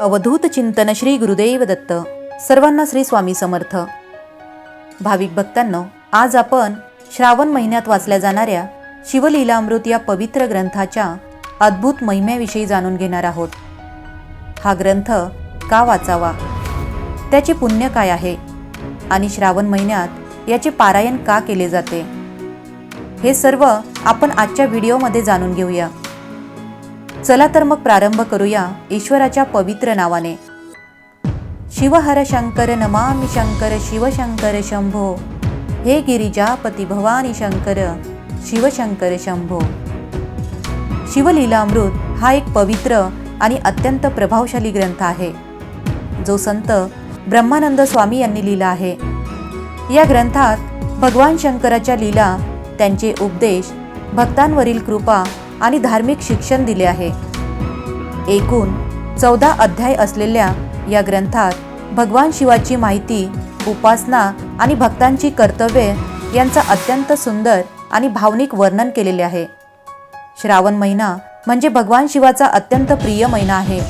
अवधूत चिंतन श्री गुरुदेव दत्त. सर्वांना श्री स्वामी समर्थ. भाविक भक्तांनो आज आपण श्रावण महिन्यात वाचल्या जाणाऱ्या शिवलीलामृत या पवित्र ग्रंथाच्या अद्भुत महिम्याविषयी जाणून घेणार आहोत. हा ग्रंथ का वाचावा? त्याचे पुण्य काय आहे? आणि श्रावण महिन्यात याचे पारायण का केले जाते? हे सर्व आपण आजच्या व्हिडिओमध्ये जाणून घेऊया. चला तर मग प्रारंभ करूया ईश्वराच्या पवित्र नावाने. शिवहर शंकर नमामि शंकर शिवशंकर शंभो. हे गिरिजापती भवानी शंकर शिवशंकर शंभो. शिवलीलामृत हा एक पवित्र आणि अत्यंत प्रभावशाली ग्रंथ आहे. जो संत ब्रह्मानंद स्वामी यांनी लिहिला आहे. या ग्रंथात भगवान शंकराच्या लीला त्यांचे उपदेश भक्तांवरील कृपा आणि धार्मिक शिक्षण दिले आहे. एकूण चौदा अध्याय असलेल्या या ग्रंथात भगवान शिवाची माहिती उपासना आणि भक्तांची कर्तव्ये यांचा अत्यंत सुंदर आणि भावनिक वर्णन केलेले आहे. श्रावण महिना म्हणजे भगवान शिवाचा अत्यंत प्रिय महिना आहे.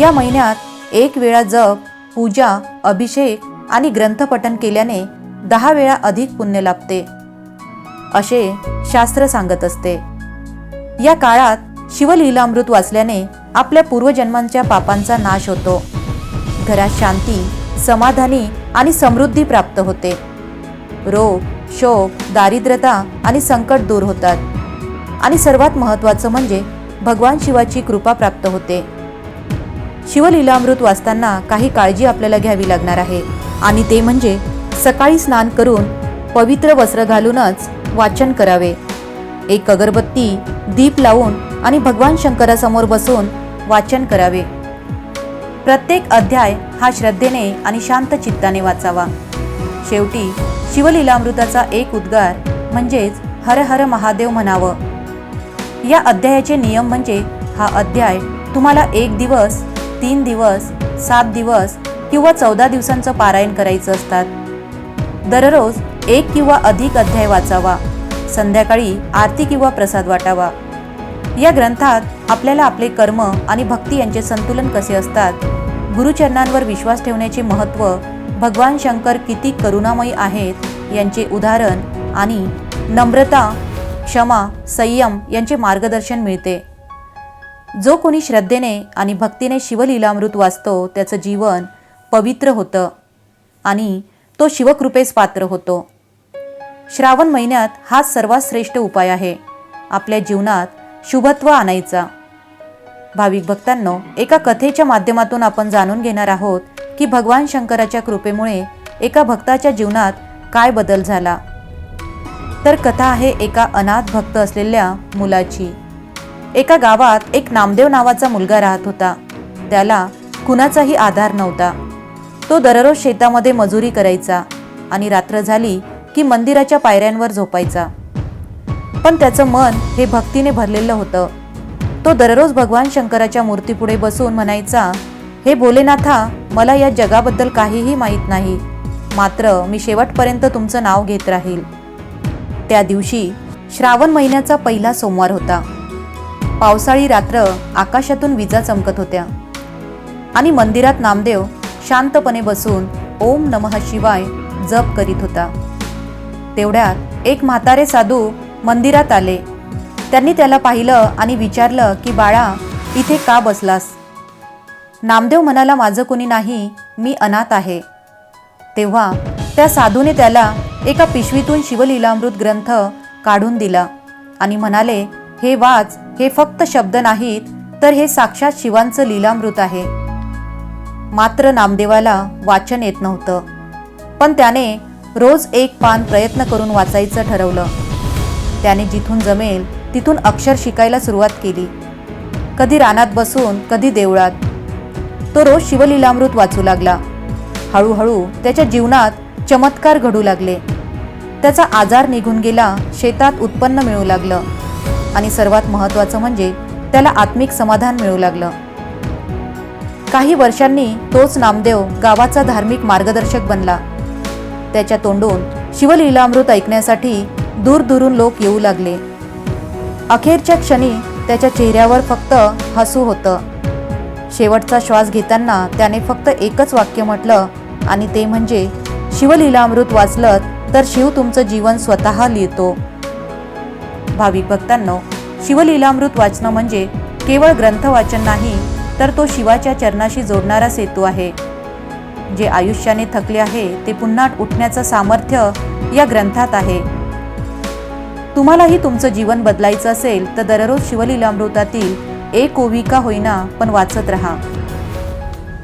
या महिन्यात एक वेळा जप पूजा अभिषेक आणि ग्रंथपठन केल्याने दहा वेळा अधिक पुण्य लाभते. असे शास्त्र सांगत असते. या काळात शिवलीलामृत वाचल्याने आपल्या पूर्वजन्मांच्या पापांचा नाश होतो. घरात शांती समाधानी आणि समृद्धी प्राप्त होते. रोग शोक दारिद्र्यता आणि संकट दूर होतात. आणि सर्वात महत्त्वाचं म्हणजे भगवान शिवाची कृपा प्राप्त होते. शिवलीलामृत वाचताना काही काळजी आपल्याला घ्यावी लागणार आहे. आणि ते म्हणजे सकाळी स्नान करून पवित्र वस्त्र घालूनच वाचन करावे. एक अगरबत्ती दीप लावून आणि भगवान शंकरासमोर बसून वाचन करावे. प्रत्येक अध्याय हा श्रद्धेने आणि शांत चित्ताने वाचावा. शेवटी शिवलीलामृताचा एक उद्गार म्हणजेच हर हर महादेव म्हणावं. या अध्यायाचे नियम म्हणजे हा अध्याय तुम्हाला एक दिवस तीन दिवस सात दिवस किंवा चौदा दिवसांचं पारायण करायचं असतात. दररोज एक किंवा अधिक अध्याय वाचावा. संध्याकाळी आरती किंवा प्रसाद वाटावा. या ग्रंथात आपल्याला आपले कर्म आणि भक्ती यांचे संतुलन कसे असतात गुरुचरणांवर विश्वास ठेवण्याचे महत्त्व भगवान शंकर किती करुणामयी आहेत यांचे उदाहरण आणि नम्रता क्षमा संयम यांचे मार्गदर्शन मिळते. जो कोणी श्रद्धेने आणि भक्तीने शिवलीलामृत वाचतो त्याचं जीवन पवित्र होतं आणि तो शिवकृपेस पात्र होतो. श्रावण महिन्यात हा सर्वात श्रेष्ठ उपाय आहे. आपल्या जीवनात शुभत्व आणायचा. भाविक भक्तांनो एका कथेच्या माध्यमातून आपण जाणून घेणार आहोत की भगवान शंकराच्या कृपेमुळे एका भक्ताच्या जीवनात काय बदल झाला. तर कथा आहे एका अनाथ भक्त असलेल्या मुलाची. एका गावात एक नामदेव नावाचा मुलगा राहत होता. त्याला कुणाचाही आधार नव्हता. तो दररोज शेतामध्ये मजुरी करायचा आणि रात्र झाली की मंदिराच्या पायऱ्यांवर झोपायचा. पण त्याचं मन हे भक्तीने भरलेलं होतं. तो दररोज भगवान शंकराच्या मूर्तीपुढे बसून म्हणायचा हे भोलेनाथा मला या जगाबद्दल काहीही माहीत नाही. मात्र मी शेवटपर्यंत तुमचं नाव घेत राहील. त्या दिवशी श्रावण महिन्याचा पहिला सोमवार होता. पावसाळी रात्र आकाशातून विजा चमकत होत्या. आणि मंदिरात नामदेव शांतपणे बसून ओम नमः शिवाय जप करीत होता. तेवढ्यात एक म्हातारे साधू मंदिरात आले. त्यांनी त्याला पाहिलं आणि विचारलं की बाळा इथे का बसलास? नामदेव म्हणाला माझं कोणी नाही मी अनाथ आहे. तेव्हा त्या साधूने त्याला एका पिशवीतून शिवलीलामृत ग्रंथ काढून दिला आणि म्हणाले हे वाच हे फक्त शब्द नाहीत तर हे साक्षात शिवांचं लीलामृत आहे. मात्र नामदेवाला वाचन येत नव्हतं. पण त्याने रोज एक पान प्रयत्न करून वाचायचं ठरवलं. त्याने जिथून जमेल तिथून अक्षर शिकायला सुरुवात केली. कधी रानात बसून कधी देवळात. तो रोज शिवलीलामृत वाचू लागला. हळूहळू त्याच्या जीवनात चमत्कार घडू लागले. त्याचा आजार निघून गेला शेतात उत्पन्न मिळू लागलं. आणि सर्वात महत्त्वाचं म्हणजे त्याला आत्मिक समाधान मिळू लागलं. काही वर्षांनी तोच नामदेव गावाचा धार्मिक मार्गदर्शक बनला. त्याच्या तोंडून शिवलीलामृत ऐकण्यासाठी दूरदूरून लोक येऊ लागले. अखेरच्या क्षणी त्याच्या चेहऱ्यावर फक्त हसू होतं. शेवटचा श्वास घेताना त्याने फक्त एकच वाक्य म्हटलं आणि ते म्हणजे शिवलीलामृत वाचलं तर शिव तुमचं जीवन स्वतः लिहितो. भाविक भक्तांनो शिवलीलामृत वाचणं म्हणजे केवळ ग्रंथ वाचन नाही तर तो शिवाच्या चरणाशी जोडणारा सेतू आहे. जे आयुष्याने थकले आहे ते पुन्हा उठण्याचं सामर्थ्य या ग्रंथात आहे. तुम्हालाही तुमचं जीवन बदलायचं असेल तर दररोज शिवलीलामृतातील एक ओवी का होईना पण वाचत राहा.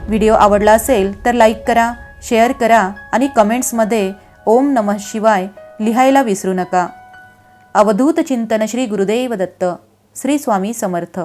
व्हिडिओ आवडला असेल तर लाईक करा शेअर करा आणि कमेंट्समध्ये ओम नमः शिवाय लिहायला विसरू नका. अवधूत चिंतन श्री गुरुदेव दत्त. श्री स्वामी समर्थ.